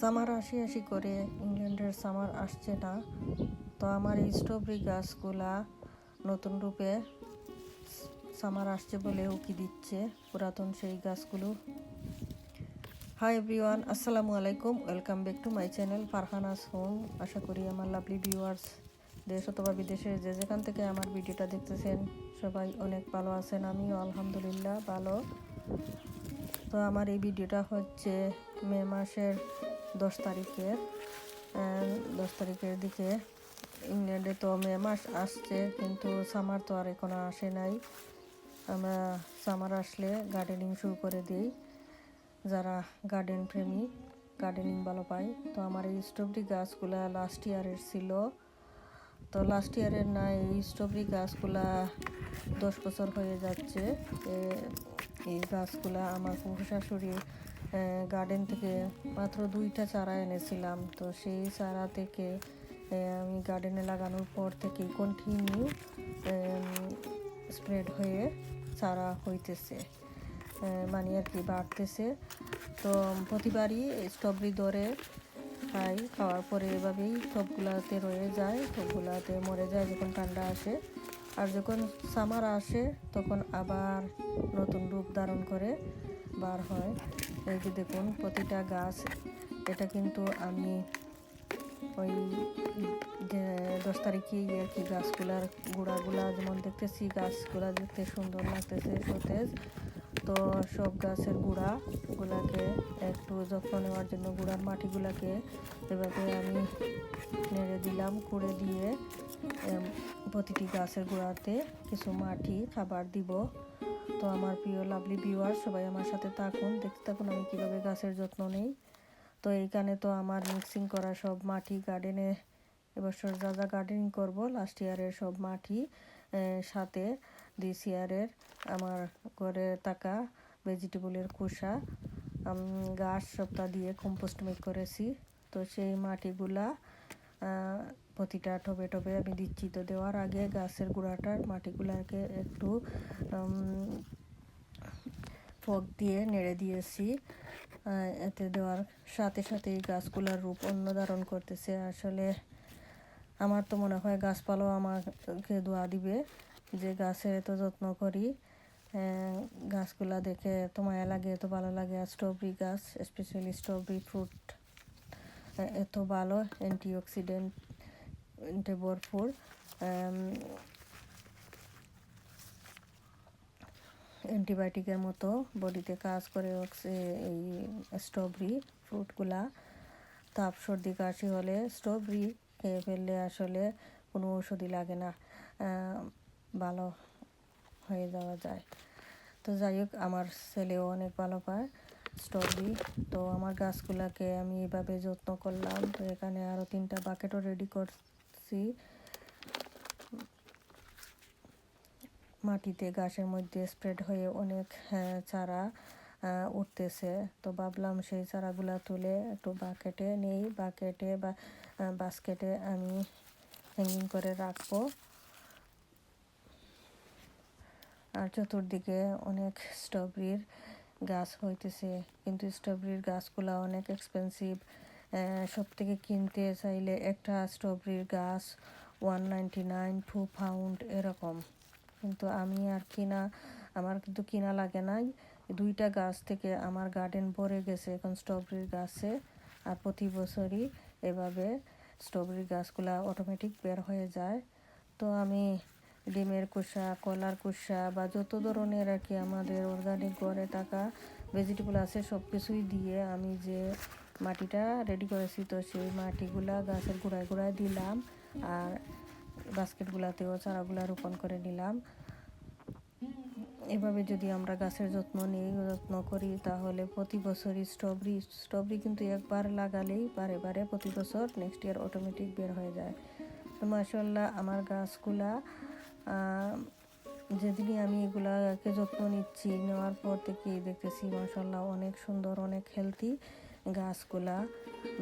Summer আসি আসি করে ইংল্যান্ডের সামার আসছে না। তো আমার এই স্ট্রবেরি গাছগুলা নতুন রূপে সামার আসছে বলে উকি দিচ্ছে পুরাতন সেই গাছগুলো। হাই এভরিওয়ান আসসালামু আলাইকুম welcome back to my channel Farhana's home আশা করি আমার লাভলি ভিউয়ার্স দেশ অথবা বিদেশের যে যেখান থেকে আমার ভিডিওটা দেখতেছেন, সবাই অনেক ভালো আছেন, আমিও আলহামদুলিল্লাহ ভালো। তো আমার এই ভিডিওটা হচ্ছে মে মাসের দশ তারিখের দশ তারিখের দিকে ইংল্যান্ডে তো মে মাস আসছে, কিন্তু সামার তো আর এখনও আসে নাই। আমরা সামার আসলে গার্ডেনিং শুরু করে দিই। যারা গার্ডেন প্রেমী গার্ডেনিং ভালো পায়। তো আমার এই স্ট্রবেরি গাছগুলা লাস্ট ইয়ারের ছিল। তো লাস্ট ইয়ারের না, এই স্ট্রবেরি গাছগুলা দশ বছর হয়ে যাচ্ছে। এই গাছগুলা আমার শাশুড়ি গার্ডেন থেকে মাত্র দুইটা চারা এনেছিলাম। তো সেই চারা থেকে আমি গার্ডেনে লাগানোর পর থেকে কন্টিনিউ স্প্রেড হয়ে চারা হইতেছে। মানে আর কি বাড়তেছে। তো প্রতিবারই স্ট্রবেরি দরে খাই। খাওয়ার পরে এভাবেই সবগুলাতে রয়ে যায়, সবগুলাতে মরে যায় যখন ঠান্ডা আসে। আর যখন সামার আসে, তখন আবার নতুন রূপ ধারণ করে বার হয়। এই যে দেখুন, প্রতিটা গাছ, এটা কিন্তু আমি ওই দশ তারিখে আর কি গাছগুলার গুঁড়াগুলা, যেমন দেখতেছি গাছগুলা দেখতে সুন্দর লাগতেছে, সতেজ। তো সব গাছের গুঁড়া গুলাকে একটু যত্ন নেওয়ার জন্য গুঁড়ার মাটিগুলাকে এভাবে আমি নেড়ে দিলাম কুড়ে দিয়ে প্রতিটি গাছের গোড়াতে কিছু মাটি, খাবার দিব। তো আমার প্রিয় লাভলি ভিউয়ার সবাই আমার সাথে থাকুন, দেখতে থাকুন আমি কীভাবে গাছের যত্ন নেই। তো এইখানে তো আমার মিক্সিং করা সব মাটি গার্ডেনে এবছর যা যা গার্ডেনিং করব লাস্ট ইয়ারের সব মাটি সাথে দিস ইয়ারের আমার ঘরে থাকা ভেজিটেবলের খোসা গাছ সবটা দিয়ে কম্পোস্ট মেক করেছি। তো সেই মাটিগুলা প্রতিটা টবে টবে আমি দিচ্ছি। তো দেওয়ার আগে গাছের গোড়াটার মাটিগুলাকে একটু ফক দিয়ে নেড়ে দিয়েছি। এতে দেওয়ার সাথে সাথে গাছগুলার রূপ অন্য ধারণ করতেছে। আসলে আমার তো মনে হয় গাছপালাও আমাকে দোয়া দিবে যে গাছের এত যত্ন করি। গাছগুলা দেখে এত মায়া লাগে, এত ভালো লাগে। আর স্ট্রবেরি গাছ স্পেশালি স্ট্রবেরি ফ্রুট এত ভালো অ্যান্টিঅক্সিডেন্ট ভরপুর আম, অ্যান্টিবায়োটিকের মতো বডিতে কাজ করে এই স্ট্রবেরি ফ্রুটগুলা তাপ সর্দি কাশি হলে স্ট্রবেরি খেয়ে ফেললে আসলে কোনো ওষুধই লাগে না ভালো হয়ে যাওয়া যায়। তো যাই হোক আমার ছেলেও অনেক ভালো পায় স্ট্রবেরি তো আমার গাছগুলাকে আমি এভাবে যত্ন করলাম। তো এখানে আরও তিনটা বাকেটও রেডি করছি। মাটিতে গাছের মধ্যে স্প্রেড হয়ে অনেক হ্যাঁ, চারা উঠতেছে। তো ভাবলাম সেই চারাগুলা তুলে একটু বাকেটে নেই। বাকেটে বা বাস্কেটে আমি হ্যাঙ্গিং করে রাখব। আর চতুর্দিকে অনেক স্ট্রবেরির গাছ হইতেছে। কিন্তু স্ট্রবেরির গাছগুলা অনেক এক্সপেন্সিভ সব থেকে কিনতে চাইলে একটা স্ট্রবেরির গাছ one ninety nine two pound এরকম। কিন্তু আমি আর কিনা, আমার কিন্তু কিনা লাগে নাই। দুইটা গাছ থেকে আমার গার্ডেন ভরে গেছে এখন স্ট্রবেরির গাছে আর প্রতি বছরই এভাবে স্ট্রবেরি গাছগুলা অটোমেটিক বের হয়ে যায়। তো আমি ডিমের কুসা কলার কুসা বা যত ধরনের আর কি আমাদের অর্গানিক ঘরে থাকা ভেজিটেবল আছে সব কিছুই দিয়ে আমি যে মাটিটা রেডি করেছি। তো সেই মাটিগুলা গাছের গোড়ায় গোড়ায় দিলাম আর বাস্কেটগুলাতেও চারাগুলা রোপণ করে নিলাম। এভাবে যদি আমরা গাছের যত্ন নিই, যত্ন করি, তাহলে প্রতি বছরই স্ট্রবেরি স্ট্রবেরি কিন্তু একবার লাগালেই বারে বারে প্রতি বছর নেক্সট ইয়ার অটোমেটিক বের হয়ে যায়। তো মাসাল্লাহ আমার গাছগুলা যেদিনই আমি এগুলাকে যত্ন নিচ্ছি, নেওয়ার পর থেকেই দেখতেছি মাসাল্লাহ অনেক সুন্দর, অনেক হেলদি গাছগুলা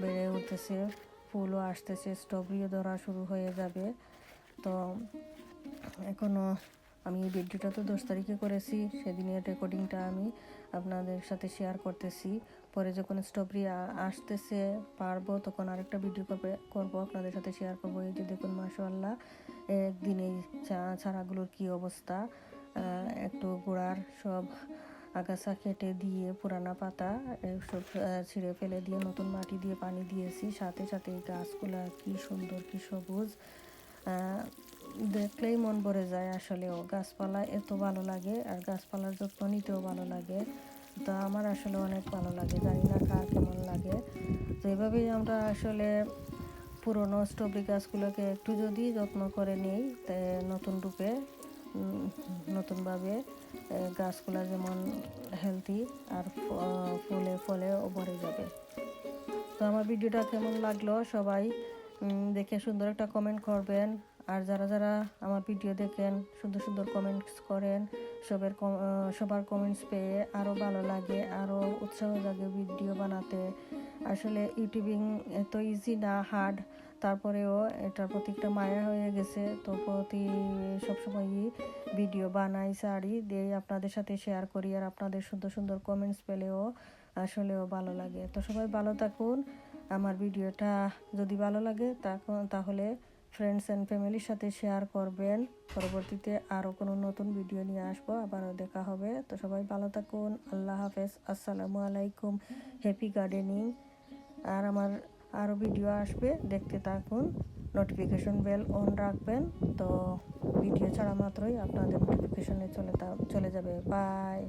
বেড়ে উঠতেছে ফুলও আসতেছে স্ট্রবেরিও ধরা শুরু হয়ে যাবে। তো এখনও আমি এই ভিডিওটা তো দশ তারিখে করেছি সেদিনের রেকর্ডিংটা আমি আপনাদের সাথে শেয়ার করতেছি। পরে যখন স্ট্রবেরি আসতেছে, পারব, তখন আরেকটা ভিডিও করবে, করব, আপনাদের সাথে শেয়ার করব। এই যে দেখুন মাসাল্লাহ একদিন এই চারাগুলোর কি অবস্থা একটু গোড়ার সব আগাছা কেটে দিয়ে পুরানা পাতা এ সব ছিঁড়ে ফেলে দিয়ে নতুন মাটি দিয়ে পানি দিয়েছি। সাথে সাথে এই গাছগুলা কি সুন্দর, কি সবুজ দেখলেই মন ভরে যায় আসলেও গাছপালা এত ভালো লাগে আর গাছপালার যত্ন নিতেও ভালো লাগে। তো আমার আসলে অনেক ভালো লাগে, জানি না কার কেমন লাগে। তো এভাবেই আমরা আসলে পুরনো স্ট্রবেরি গাছগুলোকে একটু যদি যত্ন করে নিই নতুন রূপে নতুনভাবে গাছগুলো যেমন হেলদি আর ফুলে ফলেও ভরে যাবে। তো আমার ভিডিওটা কেমন লাগল সবাই দেখে সুন্দর একটা কমেন্ট করবেন। আর যারা যারা আমার ভিডিও দেখেন, সুন্দর সুন্দর কমেন্টস করেন, সবের সবার কমেন্টস পেয়ে আরও ভালো লাগে আরও উৎসাহ লাগে ভিডিও বানাতে। আসলে ইউটিউবিং এত ইজি না হার্ড তারপরেও এটার প্রতি একটা মায়া হয়ে গেছে। তো প্রতি সবসময়ই ভিডিও বানাই সারি দিয়ে আপনাদের সাথে শেয়ার করি আর আপনাদের সুন্দর সুন্দর কমেন্টস পেলেও আসলেও ভালো লাগে। তো সবাই ভালো থাকুন। আমার ভিডিওটা যদি ভালো লাগে তাহলে ফ্রেন্ডস অ্যান্ড ফ্যামিলির সাথে শেয়ার করবেন। পরবর্তীতে আরও কোনো নতুন ভিডিও নিয়ে আসব, আবারও দেখা হবে। তো সবাই ভালো থাকুন। আল্লাহ হাফেজ। আসসালামু আলাইকুম। হ্যাপি গার্ডেনিং আর আমার আরও ভিডিও আসবে, দেখতে থাকুন নোটিফিকেশন বেল অন রাখবেন, তো ভিডিও ছাড়া মাত্রই আপনাদের নোটিফিকেশনে চলে চলে যাবে বাই